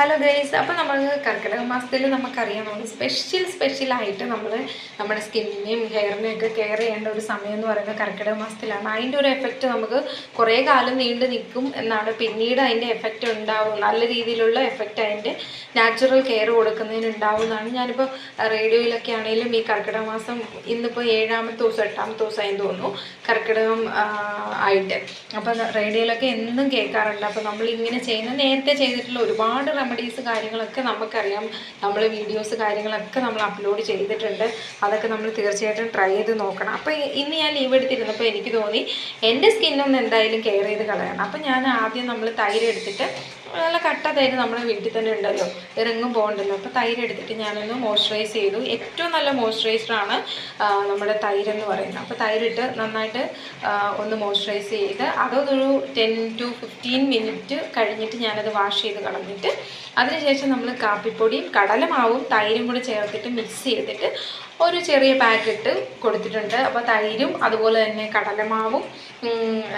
Hello guys അപ്പോൾ നമ്മൾ കർക്കിടക മാസത്തിൽ നമുക്കറിയാം നമ്മൾ സ്പെഷ്യൽ സ്പെഷ്യൽ സ്പെഷ്യലായിട്ട് നമ്മൾ നമ്മുടെ സ്കിന്നിനെയും ഹെയറിനെയും ഒക്കെ കെയർ ചെയ്യേണ്ട ഒരു സമയം എന്ന് പറയുന്നത് കർക്കിടക മാസത്തിലാണ്. അതിന്റെ ഒരു എഫക്റ്റ് നമുക്ക് കുറേ കാലം നീണ്ടു നിൽക്കും എന്നാണ് പിന്നീട് അതിന്റെ എഫക്റ്റ് ഉണ്ടാവും. നല്ല രീതിയിലുള്ള എഫക്റ്റ് അതിന്റെ നാച്ചുറൽ കെയർ കൊടുക്കുന്നതിന് ഉണ്ടാവും എന്നാണ് ഞാനിപ്പോൾ റേഡിയോയിലൊക്കെ ആണെങ്കിലും ഈ കർക്കിടക മാസം ഇന്നിപ്പോൾ ഏഴാമത്തെ ദിവസം എട്ടാമത്തെ ദിവസമായി തോന്നുന്നു കർക്കിടകം ആയിട്ട്. അപ്പോൾ റേഡിയോയിലൊക്കെ എന്നും കേൾക്കാറുണ്ട്. അപ്പോൾ നമ്മൾ ഇങ്ങനെ ചെയ്യുന്ന നേരത്തെ ചെയ്തിട്ടുള്ള ഒരുപാട് റെമഡീസ് കാര്യങ്ങളൊക്കെ നമുക്കറിയാം. നമ്മൾ വീഡിയോസ് കാര്യങ്ങളൊക്കെ നമ്മൾ അപ്ലോഡ് ചെയ്തിട്ടുണ്ട്. അതൊക്കെ നമ്മൾ തീർച്ചയായിട്ടും ട്രൈ ചെയ്ത് നോക്കണം. അപ്പോൾ ഇന്ന് ഞാൻ ലീവ് എടുത്തിരുന്നപ്പോൾ എനിക്ക് തോന്നി എന്റെ സ്കിന്നൊന്ന് എന്തായാലും കെയർ ചെയ്ത് കളയണം. അപ്പോൾ ഞാൻ ആദ്യം നമ്മൾ തൈര് എടുത്തിട്ട് നല്ല കട്ട തൈര് നമ്മുടെ വീട്ടിൽ തന്നെ ഉണ്ടല്ലോ. ഇറങ്ങും പോകണ്ടല്ലോ. അപ്പോൾ തൈര് എടുത്തിട്ട് ഞാനൊന്ന് മോയ്സ്ചറൈസ് ചെയ്തു. ഏറ്റവും നല്ല മോയ്സ്ചറൈസറാണ് നമ്മുടെ തൈരെന്ന് പറയുന്നത്. അപ്പോൾ തൈരിട്ട് നന്നായിട്ട് ഒന്ന് മോയ്സ്ചറൈസ് ചെയ്ത് അതൊരു ടെൻ ടു ഫിഫ്റ്റീൻ മിനിറ്റ് കഴിഞ്ഞിട്ട് ഞാനത് വാഷ് ചെയ്ത് കളഞ്ഞിട്ട് അതിനുശേഷം നമ്മൾ കാപ്പിപ്പൊടിയും കടലമാവും തൈരും കൂടി ചേർത്തിട്ട് മിക്സ് ചെയ്തിട്ട് ഒരു ചെറിയ പാക്കറ്റ് കൊടുത്തിട്ടുണ്ട്. അപ്പോൾ തൈരും അതുപോലെ തന്നെ കടലമാവും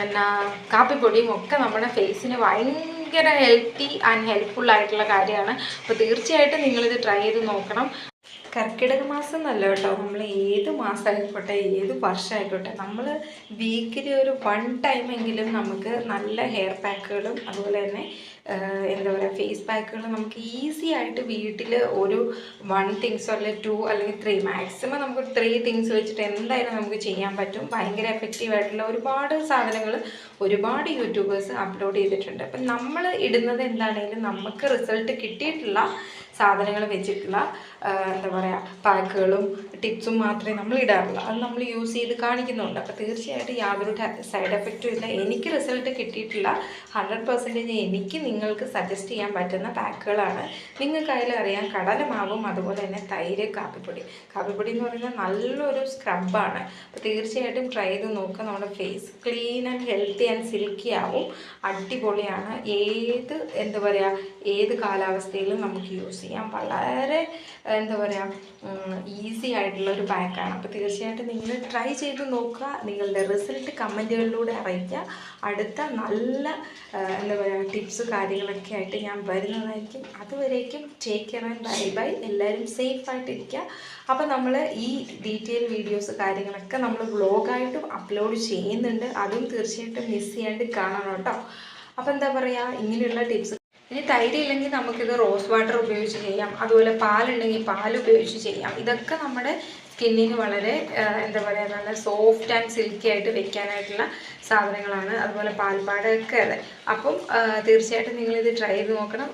എന്നാ കാപ്പിപ്പൊടിയും ഒക്കെ നമ്മുടെ ഫേസിന് ഭയങ്കര ഹെൽത്തി ആൻഡ് ഹെൽപ്ഫുൾ ആയിട്ടുള്ള കാര്യമാണ്. അപ്പോൾ തീർച്ചയായിട്ടും നിങ്ങളിത് ട്രൈ ചെയ്ത് നോക്കണം. കർക്കിടക മാസം എന്നല്ല കേട്ടോ. നമ്മൾ ഏത് മാസമായിക്കോട്ടെ ഏത് വർഷമായിക്കോട്ടെ നമ്മൾ വീക്കിലി ഒരു വൺ ടൈമെങ്കിലും നമുക്ക് നല്ല ഹെയർ പാക്കുകളും അതുപോലെ തന്നെ എന്താ പറയുക ഫേസ് പാക്കുകൾ നമുക്ക് ഈസി ആയിട്ട് വീട്ടിൽ ഒരു വൺ തിങ്സ് അല്ലെങ്കിൽ ടു അല്ലെങ്കിൽ ത്രീ മാക്സിമം നമുക്ക് ത്രീ തിങ്സ് വെച്ചിട്ട് എന്തായാലും നമുക്ക് ചെയ്യാൻ പറ്റും. ഭയങ്കര എഫക്റ്റീവ് ആയിട്ടുള്ള ഒരുപാട് സാധനങ്ങൾ ഒരുപാട് യൂട്യൂബേഴ്സ് അപ്ലോഡ് ചെയ്തിട്ടുണ്ട്. അപ്പം നമ്മൾ ഇടുന്നത് എന്താണെങ്കിലും നമുക്ക് റിസൾട്ട് കിട്ടിയിട്ടുള്ള സാധനങ്ങൾ വെച്ചിട്ടുള്ള എന്താ പറയുക പാക്കുകളും ടിപ്സും മാത്രമേ നമ്മൾ ഇടാറുള്ളൂ. അത് നമ്മൾ യൂസ് ചെയ്ത് കാണിക്കുന്നുണ്ട്. അപ്പോൾ തീർച്ചയായിട്ടും യാതൊരു സൈഡ് എഫക്റ്റും ഇല്ല. എനിക്ക് റിസൾട്ട് കിട്ടിയിട്ടില്ല ഹൺഡ്രഡ് പെർസെന്റേജ് എനിക്ക് നിങ്ങൾക്ക് സജസ്റ്റ് ചെയ്യാൻ പറ്റുന്ന പാക്കുകളാണ്. നിങ്ങൾക്ക് അതിലറിയാം കടലമാവും അതുപോലെ തന്നെ തൈര് കാപ്പിപ്പൊടി. കാപ്പിപ്പൊടി എന്ന് പറയുന്നത് നല്ലൊരു സ്ക്രബാണ് അപ്പോൾ തീർച്ചയായിട്ടും ട്രൈ ചെയ്ത് നോക്കുക നമ്മുടെ face clean and healthy and silky ആവും. അടിപൊളിയാണ്. ഏത് എന്താ പറയുക ഏത് കാലാവസ്ഥയിലും നമുക്ക് യൂസ് ചെയ്യാം. വളരെ എന്താ പറയുക ഈസി ആയിട്ടുള്ള ഒരു പാക്കാണ് അപ്പോൾ തീർച്ചയായിട്ടും നിങ്ങൾ ട്രൈ ചെയ്ത് നോക്കുക. നിങ്ങളുടെ റിസൾട്ട് കമന്റുകളിലൂടെ അറിയിക്കുക. അടുത്ത നല്ല എന്താ പറയുക ടിപ്സ് കാര്യങ്ങളൊക്കെ ആയിട്ട് ഞാൻ വരുന്നതായിരിക്കും. അതുവരേക്കും take care and bye bye എല്ലാവരും സേഫ് ആയിട്ടിരിക്കുക. അപ്പോൾ നമ്മൾ ഈ ഡീറ്റെയിൽ വീഡിയോസ് കാര്യങ്ങളൊക്കെ നമ്മൾ വ്ളോഗായിട്ടും അപ്ലോഡ് ചെയ്യുന്നുണ്ട്. അതും തീർച്ചയായിട്ടും മിസ് ചെയ്യാണ്ട് കാണണം കേട്ടോ. അപ്പോൾ എന്താ പറയുക ഇങ്ങനെയുള്ള ടിപ്സ് ഇനി തൈര് ഇല്ലെങ്കിൽ നമുക്കിത് റോസ് വാട്ടർ ഉപയോഗിച്ച് ചെയ്യാം. അതുപോലെ പാലുണ്ടെങ്കിൽ പാൽ ഉപയോഗിച്ച് ചെയ്യാം. ഇതൊക്കെ നമ്മുടെ സ്കിന്നിന് വളരെ എന്താ പറയുക നല്ല സോഫ്റ്റ് ആൻഡ് സിൽക്കി ആയിട്ട് വെക്കാനായിട്ടുള്ള സാധനങ്ങളാണ്. അതുപോലെ പാൽപ്പാടൊക്കെ അതെ. അപ്പം തീർച്ചയായിട്ടും നിങ്ങളിത് ട്രൈ ചെയ്ത് നോക്കണം.